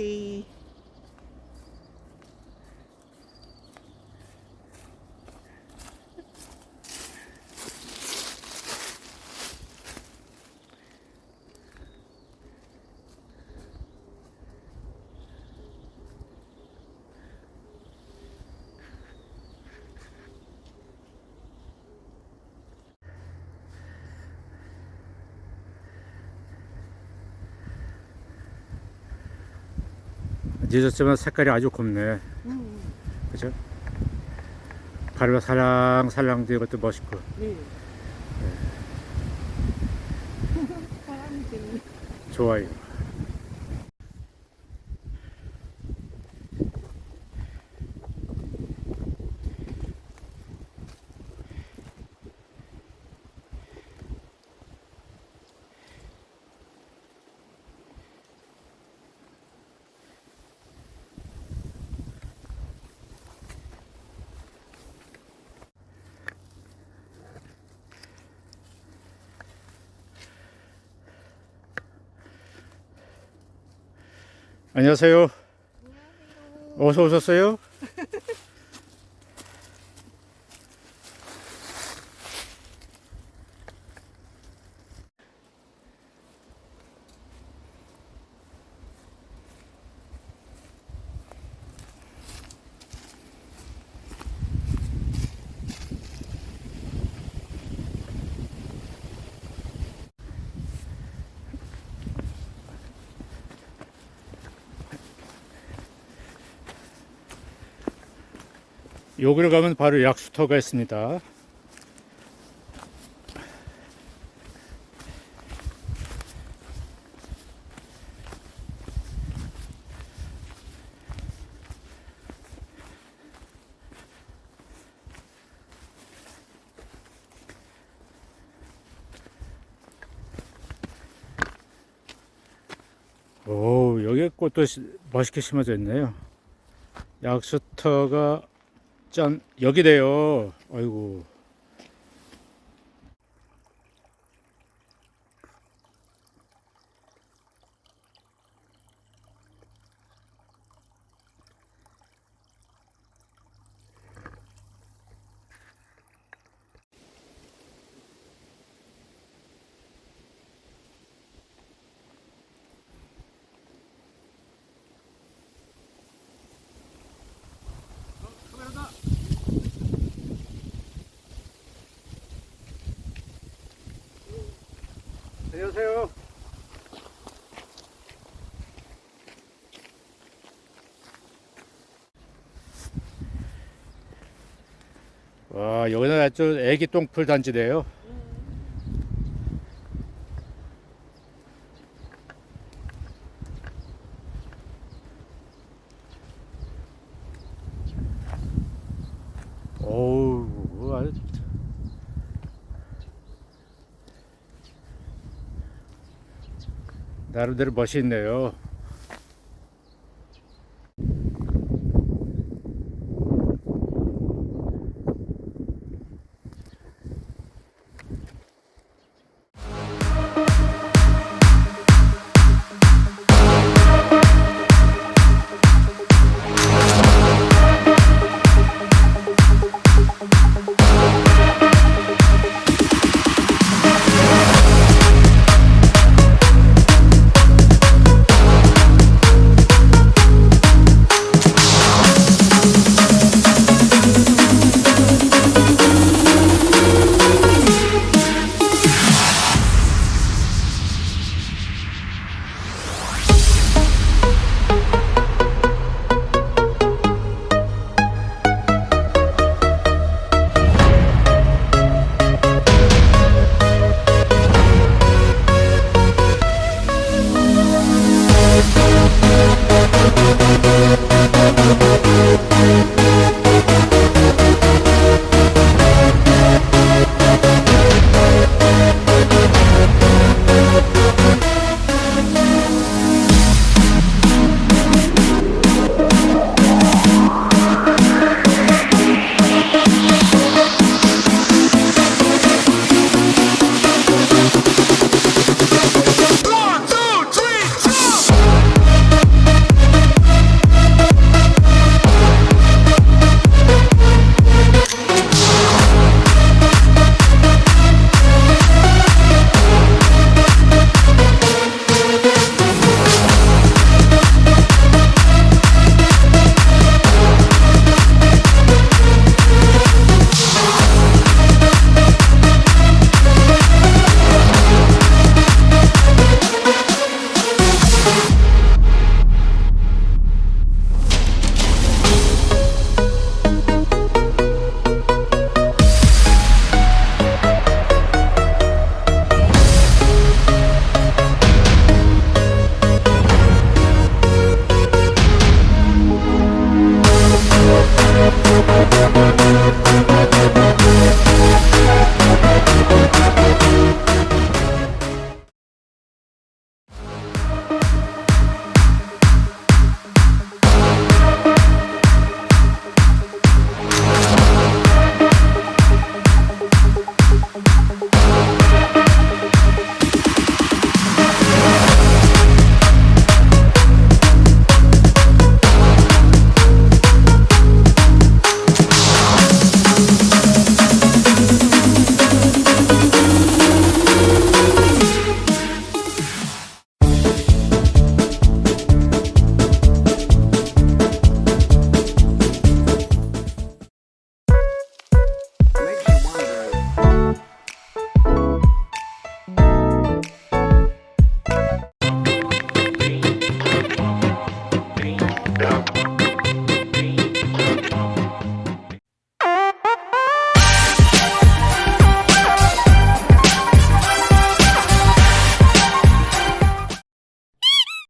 오 늦었지만 색깔이 아주 곱네. 음, 그죠? 발로 살랑살랑 되는 것도 멋있고. 네. 재밌네. 좋아요. 안녕하세요. 어서 오셨어요? 여기로 가면 바로 약수터가 있습니다. 오, 여기 꽃도 시- 멋있게 심어져 있네요. 약수터가 짠 여기래요. 아이고. 안녕하세요. 와, 여기는 아주 애기 똥풀 단지네요. 어우, 아주 나름대로 멋있네요.